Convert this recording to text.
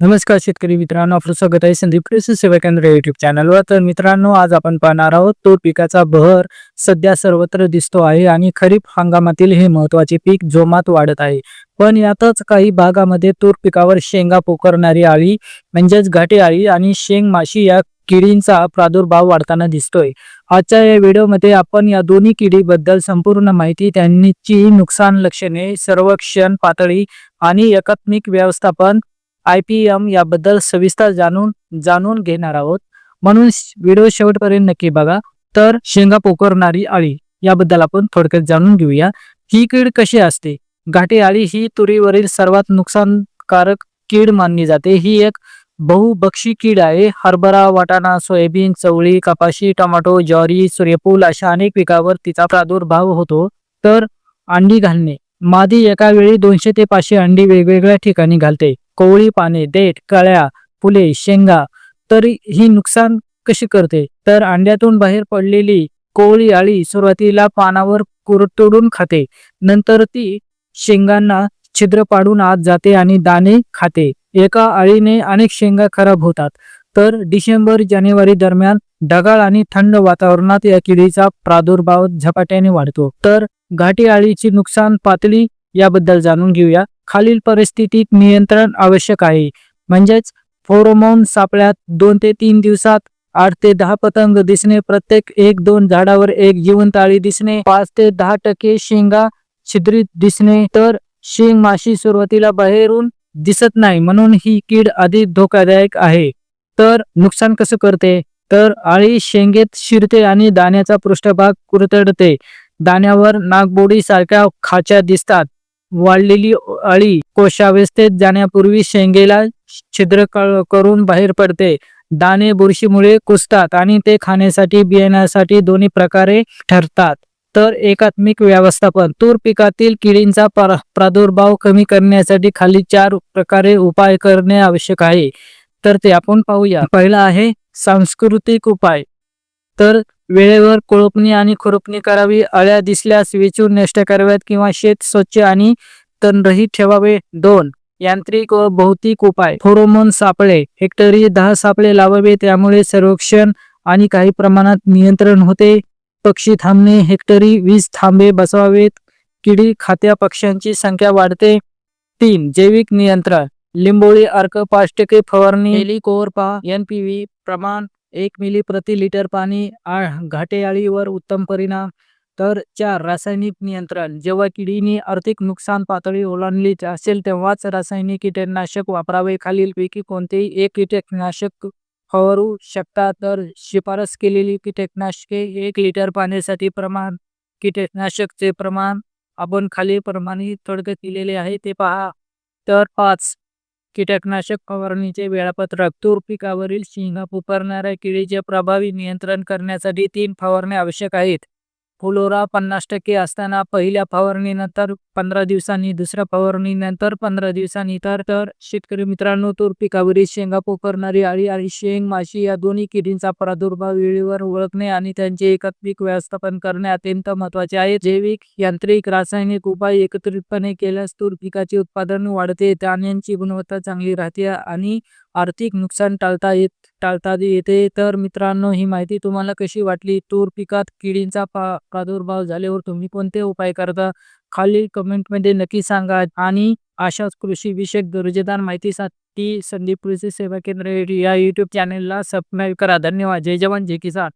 नमस्कार शेतकरी मित्रांनो आपलं स्वागत आहे संदीप कृषी सेवा केंद्र युट्यूब चॅनलवर तर मित्रांनो आज आपण पाहणार आहोत तूर पिकाचा बहर सध्या सर्वत्र दिसतो आहे आणि खरीप हंगामातील हे महत्त्वाचे पीक जोमात वाढत आहे. पण यातच काही भागामध्ये तूर पिकावर शेंगा पोखरणारी आळी म्हणजेच घाटे आळी आणि शेंग माशी या किडींचा प्रादुर्भाव वाढताना दिसतोय. आजच्या या व्हिडिओमध्ये आपण या दोन्ही किडीबद्दल संपूर्ण माहिती त्यांची नुकसान लक्षणे सर्वेक्षण पातळी आणि एकात्मिक व्यवस्थापन आय पी एम याबद्दल सविस्तर जाणून जाणून घेणार आहोत. म्हणून व्हिडिओ शेवटपर्यंत नक्की बघा. तर शेंगा पोखरणारी आळी याबद्दल आपण थोडक्यात जाणून घेऊया. ही कीड कशी असते? घाटे आळी ही तुरीवरील सर्वात नुकसानकारक कीड मानली जाते. ही एक बहुबक्षी कीड आहे. हरभरा वाटाणा सोयाबीन चवळी कपाशी टोमॅटो ज्वारी सूर्यफूल अशा अनेक पिकावर तिचा प्रादुर्भाव होतो. तर अंडी घालणे. मादी एका वेळी दोनशे ते पाचशे अंडी वेगवेगळ्या ठिकाणी घालते. कोवळी पाने देठ कळ्या फुले शेंगा तर ही नुकसान कशी करते? तर अंड्यातून बाहेर पडलेली कोवळी आळी सुरुवातीला पानावर कुरतडून खाते. नंतर ती शेंगांना छिद्र पाडून आत जाते आणि दाणे खाते. एका आळीने अनेक शेंगा खराब होतात. तर डिसेंबर जानेवारी दरम्यान ढगाळ आणि थंड वातावरणात या किडीचा प्रादुर्भाव झपाट्याने वाढतो. तर घाटी आळीची नुकसान पातळी याबद्दल जाणून घेऊया. खालील परिस्थितीत नियंत्रण आवश्यक आहे. म्हणजेच फोरोमोन सापळ्यात दोन ते तीन दिवसात आठ ते दहा पतंग दिसणे प्रत्येक एक दोन झाडावर एक जिवंत दिसणे पाच ते दहा टक्के शेंगा छिद्रित दिसणे तर शेंग माशी सुरुवातीला बाहेरून दिसत नाही म्हणून ही कीड अधिक धोकादायक आहे. तर नुकसान कसं करते? तर आळी शेंगेत शिरते आणि दाण्याचा पृष्ठभाग कुरतडते. दाण्यावर नागबोडी सारख्या खाच्या दिसतात. वाढलेली अळी कोशावस्थेत जाण्यापूर्वी शेंगेला छिद्र करून बाहेर पडते. दाणे बुरशीमुळे कुसतात आणि ते खाण्यासाठी बियाण्यासाठी दोन्ही प्रकारे ठरतात. तर एकात्मिक व्यवस्थापन तूर पिकातील किडींचा प्रा- प्रादुर्भाव कमी करण्यासाठी खाली चार प्रकारे उपाय करणे आवश्यक आहे. तर ते आपण पाहूया. पहिला आहे सांस्कृतिक उपाय. तर वेळेवर कोळपणी आणि खुरपणी करावी. अळ्या दिसल्यास वेचून नष्ट कराव्यात किंवा शेत स्वच्छ आणि तणरहित ठेवावे. दोन यांत्रिक व भौतिक उपाय. फोरोमोन सापळे. हेक्टरी दहा सापळे लावावे. त्यामुळे सर्वेक्षण आणि काही प्रमाणात नियंत्रण होते. पक्षी थांबणे. हेक्टरी वीस थांबे बसवावेत. किडी खात्या पक्ष्यांची संख्या वाढते. तीन जैविक नियंत्रण. लिंबोळी अर्क पाच टक्के फवारणी. हेलिकोरपा एनपीव्ही प्रमाण एक मिली प्रति लिटर पाणी आ घाटे उत्तम परिणाम. तर चार रासायनिक नियंत्रण. जेव्हा किडीने आर्थिक नुकसान पातळी ओलांडली असेल तेव्हाच रासायनिक कीटकनाशक वापरावे. खालीलपैकी कोणतेही एक कीटकनाशक फवारू शकता तर शिफारस केलेली कीटकनाशके एक लिटर पाण्यासाठी प्रमाण कीटकनाशकचे प्रमाण आपण खालीलप्रमाणे थोडक्यात दिलेले आहे ते पहा. तर पाच कीटकनाशक फवारणीचे वेळापत्रक. तूर पिकावरील शेंगा पुकारणाऱ्या किडीचे प्रभावी नियंत्रण करण्यासाठी तीन फवारण्या आवश्यक आहेत. फुलोरा पन्नास टक्के असताना पहिल्या फवारणीनंतर पंधरा दिवसांनी दुसऱ्या फवारणीनंतर पंधरा दिवसांनी. तर तर शेतकरी मित्रांनो तूर पिकावरील शेंगा पोखरणारी आळी आणि शेंग माशी या दोन्ही किडींचा प्रादुर्भाव वेळेवर ओळखणे आणि त्यांचे एकात्मिक व्यवस्थापन करणे अत्यंत महत्त्वाचे आहे. जैविक यांत्रिक रासायनिक उपाय एकत्रितपणे केल्यास तूर पिकाचे उत्पादन वाढते धान्यांची गुणवत्ता चांगली राहते आणि आर्थिक नुकसान टाळता येत टाळता येते. तर मित्रांनो ही माहिती तुम्हाला कशी वाटली? तूर पिकात किडींचा पा- प्रादुर्भाव झाल्यावर तुम्ही कोणते उपाय करता? खालील कमेंटमध्ये नक्की सांगा. आणि अशाच कृषी विषयक दर्जेदार माहितीसाठी संदीप कृषी सेवा केंद्र या युट्यूब चॅनेलला सबस्क्राईब करा. धन्यवाद. जय जवान जय किसान.